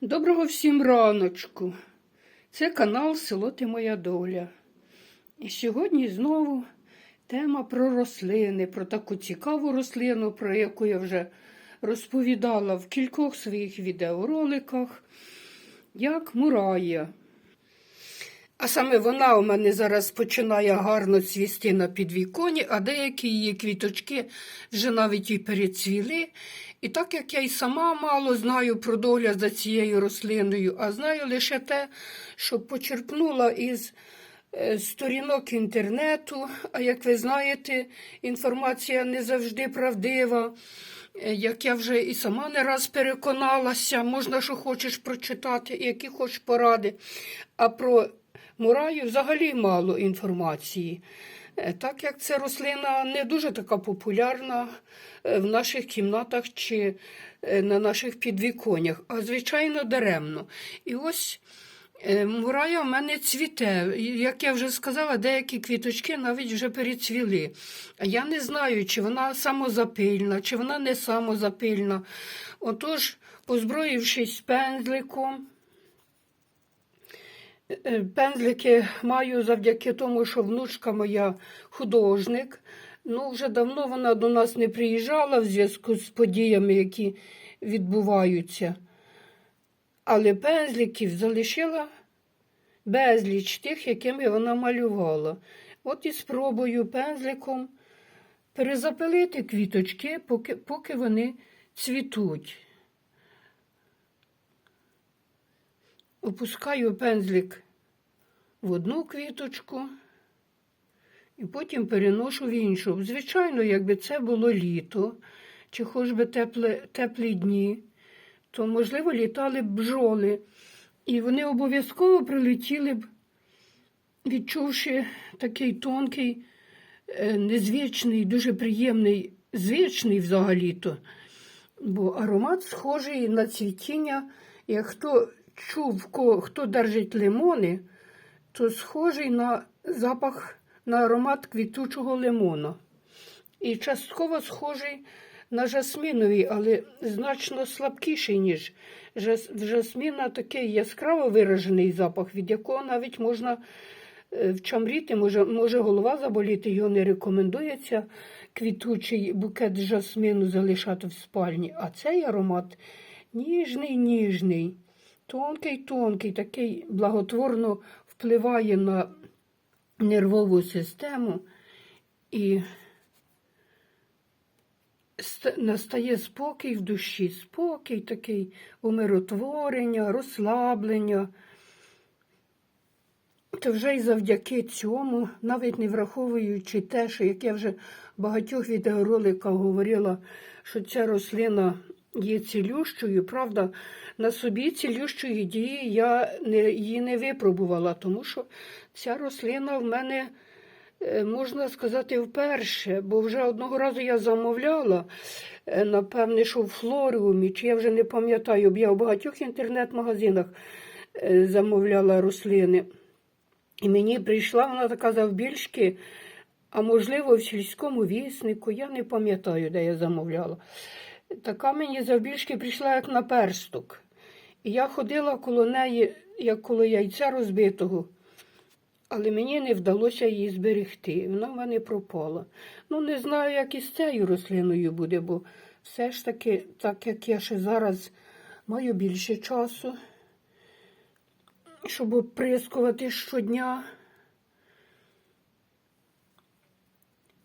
Доброго всім раночку. Це канал Село Ти Моя Доля. І сьогодні знову тема про рослини, про таку цікаву рослину, про яку я вже розповідала в кількох своїх відеороликах, як мурая. А саме вона у мене зараз починає гарно цвісти на підвіконі, а деякі її квіточки вже навіть і перецвіли. І так як я й сама мало знаю про догляд за цією рослиною, а знаю лише те, що почерпнула із е, сторінок інтернету. А як ви знаєте, інформація не завжди правдива. Е, Як я вже і сама не раз переконалася, можна, що хочеш прочитати, які хочеш поради. А про мураю взагалі мало інформації. Е, Так як ця рослина не дуже така популярна е, в наших кімнатах чи е, на наших підвіконнях, а звичайно даремно. І ось мурая в мене цвіте. Як я вже сказала, деякі квіточки навіть вже перецвіли. Я не знаю, чи вона самозапильна, чи вона не самозапильна. Отож, озброївшись пензликом, Пензлики маю завдяки тому, що внучка моя художник. Ну, вже давно вона до нас не приїжджала в зв'язку з подіями, які відбуваються. Але пензликів залишила безліч тих, якими вона малювала. От і спробую пензликом перезапилити квіточки, поки, поки вони цвітуть. Опускаю пензлик в одну квіточку і потім переношу в іншу. Звичайно, якби це було літо, чи хоч би тепле, теплі дні, то, можливо, літали б бджоли. І вони обов'язково прилетіли б, відчувши такий тонкий, е, незвичний, дуже приємний, звичний взагалі-то. Бо аромат схожий на цвітіння, як хто чув, хто держить лимони, то схожий на запах, на аромат квітучого лимона. І частково схожий на жасміновий, але значно слабкіший, ніж в жасміна такий яскраво виражений запах, від якого навіть можна е, вчамріти, може, може голова заболіти, його не рекомендується квітучий букет жасмину залишати в спальні. А цей аромат ніжний, ніжний, тонкий, тонкий, такий благотворно впливає на нервову систему і настає спокій в душі, спокій такий умиротворення, розслаблення. То вже й завдяки цьому, навіть не враховуючи те, що як я вже в багатьох відеороликах говорила, що ця рослина є цілющою, правда, на собі цілющої дії я не, її не випробувала, тому що ця рослина в мене, е, можна сказати, вперше, бо вже одного разу я замовляла, е, напевне, що в флоріумі, чи я вже не пам'ятаю, бо я в багатьох інтернет-магазинах е, замовляла рослини. І мені прийшла вона така завбільшки, а можливо, в сільському віснику, я не пам'ятаю, де я замовляла. Така мені завбільшки прийшла, як на персток. І я ходила коло неї, як коло яйця розбитого, але мені не вдалося її зберегти. Вона в мене пропала. Ну, не знаю, як і з цією рослиною буде, бо все ж таки, так як я ще зараз маю більше часу щоб оприскувати щодня.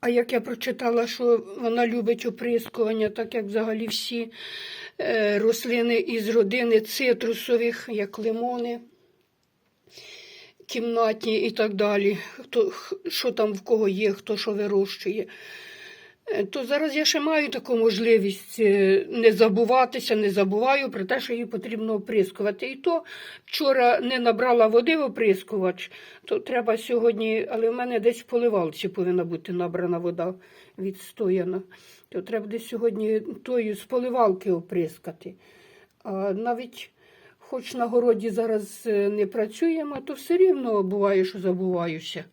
А як я прочитала, що вона любить оприскування, так як взагалі всі е, рослини із родини цитрусових, як лимони, кімнатні і так далі, хто, що там в кого є, хто що вирощує. Е, То зараз я ще маю таку можливість е, не забуватися, не забуваю про те, що її потрібно оприскувати. І то вчора не набрала води в оприскувач, то треба сьогодні, але в мене десь в поливалці повинна бути набрана вода відстояна. То треба десь сьогодні тою з поливалки оприскати. А навіть хоч на городі зараз е, не працюємо, то все рівно буває, що забуваюся.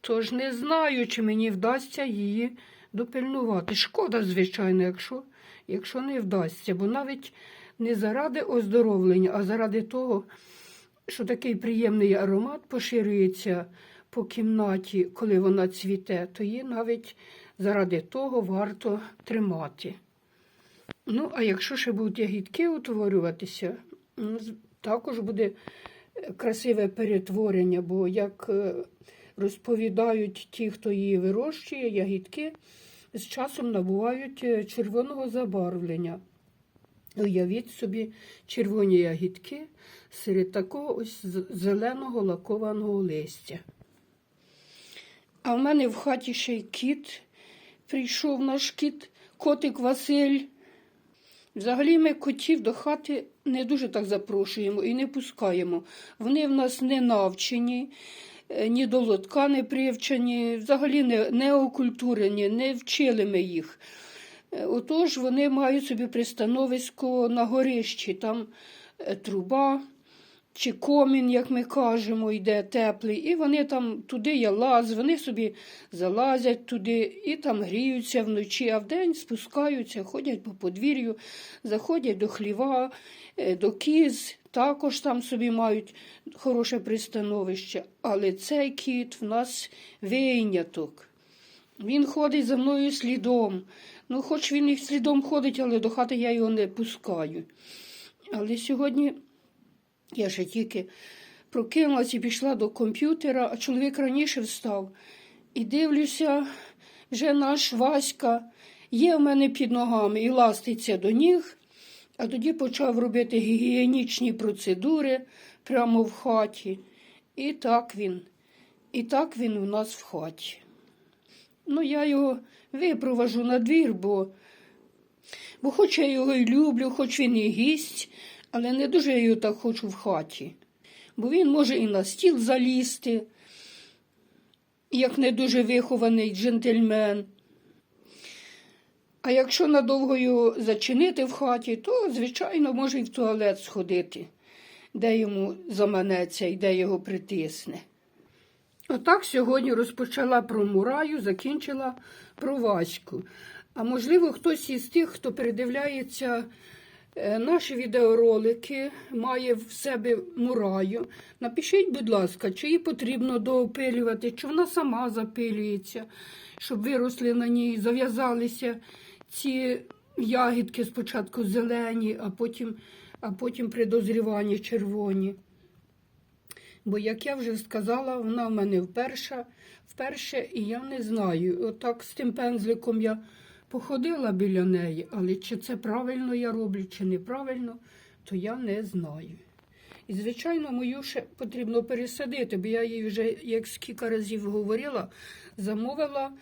Тож не знаю, чи мені вдасться її допильнувати. Шкода, звичайно, якщо якщо не вдасться, бо навіть не заради оздоровлення, а заради того, що такий приємний аромат поширюється по кімнаті, коли вона цвіте, то її навіть заради того варто тримати. Ну, а якщо ще будуть ягідки утворюватися, також буде е, красиве перетворення, бо як е, розповідають ті, хто її вирощує, ягідки з часом набувають е, червоного забарвлення. Уявіть собі червоні ягідки серед такого ось зеленого лакованого листя. А в мене в хаті ще й кіт. Прийшов наш кіт, котик Василь. Взагалі ми котів до хати не дуже так запрошуємо і не пускаємо. Вони в нас не навчені, ні до лотка не привчені, взагалі не, не окультурені, не вчили ми їх. Е, Отож, вони мають собі пристановисько на горищі, там е, труба чи комін, як ми кажемо, йде теплий, і вони там туди є лаз, вони собі залазять туди і там гріються вночі, а вдень спускаються, ходять по подвір'ю, заходять до хліва, е, до кіз, також там собі мають хороше пристановище. Але цей кіт в нас виняток. Він ходить за мною слідом. Ну, хоч він і слідом ходить, але до хати я його не пускаю. Але сьогодні я ще тільки прокинулася і пішла до комп'ютера, а чоловік раніше встав. І дивлюся, вже наш Васька є в мене під ногами і ластиться до ніг, а тоді почав робити гігієнічні процедури прямо в хаті. І так він, і так він у нас в хаті. Ну, я його випроважу на двір, бо, бо хоч я його і люблю, хоч він і гість, але не дуже я його так хочу в хаті. Бо він може і на стіл залізти, як не дуже вихований джентльмен. А якщо надовго його зачинити в хаті, то, звичайно, може і в туалет сходити, де йому заманеться і де його притисне. Отак сьогодні розпочала про Мураю, закінчила про Ваську. А можливо, хтось із тих, хто передивляється наші відеоролики, має в себе Мураю. Напишіть, будь ласка, чи її потрібно доопилювати, чи вона сама запилюється, щоб виросли на ній, зав'язалися ці ягідки спочатку зелені, а потім, а потім при дозріванні червоні. Бо, як я вже сказала, вона в мене вперше, вперше і я не знаю. Отак з тим пензликом я походила біля неї, але чи це правильно я роблю, чи неправильно, то я не знаю. І, звичайно, мою ще потрібно пересадити, бо я їй вже, як скільки разів говорила, замовила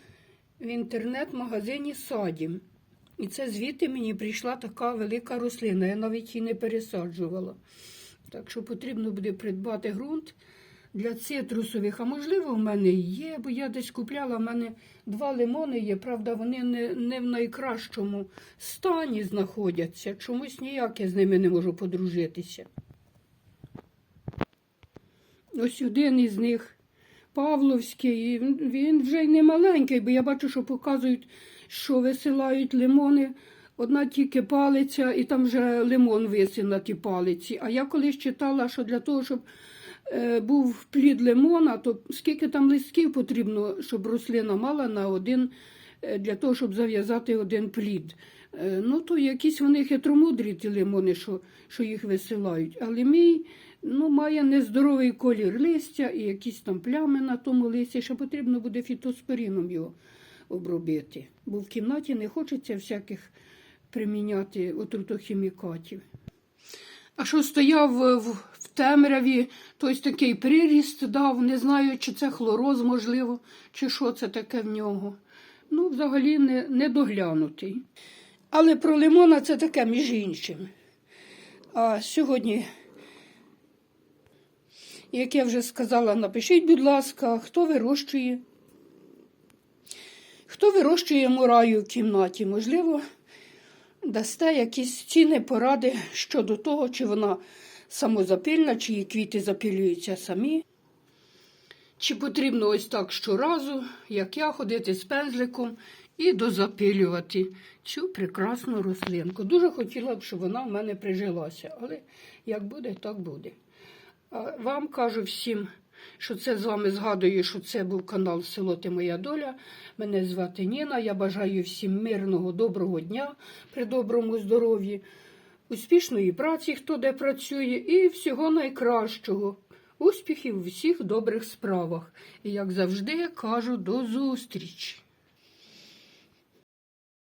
в інтернет-магазині садім. І це звідти мені прийшла така велика рослина. Я навіть її не пересаджувала. Так що потрібно буде придбати ґрунт для цитрусових. А можливо, в мене є, бо я десь купляла, в мене два лимони є. Правда, вони не, не в найкращому стані знаходяться. Чомусь ніяк я з ними не можу подружитися. Ось один із них Павловський, він- вже й не маленький, бо я бачу, що показують, що висилають лимони. Одна тільки палиця, і там вже лимон висів на тій палиці. А я колись читала, що для того, щоб був плід лимона, то скільки там листків потрібно, щоб рослина мала на один, е, для того, щоб зав'язати один плід. Е, ну, то якісь вони хитромудрі, ті лимони, що, що їх висилають. Але мій ну, має нездоровий колір листя і якісь там плями на тому листі, що потрібно буде фітоспоріном його обробити. Бо в кімнаті не хочеться всяких приміняти отрутохімікатів. А що стояв е, в, в темряві, то ось такий приріст дав, не знаю, чи це хлороз, можливо, чи що це таке в нього. Ну, взагалі не, не доглянутий. Але про лимона це таке між іншим. А сьогодні, як я вже сказала, напишіть, будь ласка, хто вирощує. Хто вирощує мураю в кімнаті, можливо, дасте якісь ціни, поради щодо того, чи вона самозапильна, чи її квіти запилюються самі. Чи потрібно ось так щоразу, як я, ходити з пензликом і дозапилювати цю прекрасну рослинку. Дуже хотіла б, щоб вона в мене прижилася, але як буде, так буде. Вам кажу всім, що це з вами згадую, що це був канал Село Ти Моя Доля. Мене звати Ніна. Я бажаю всім мирного, доброго дня при доброму здоров'ї, успішної праці, хто де працює, і всього найкращого. Успіхів у всіх добрих справах. І як завжди кажу, до зустрічі!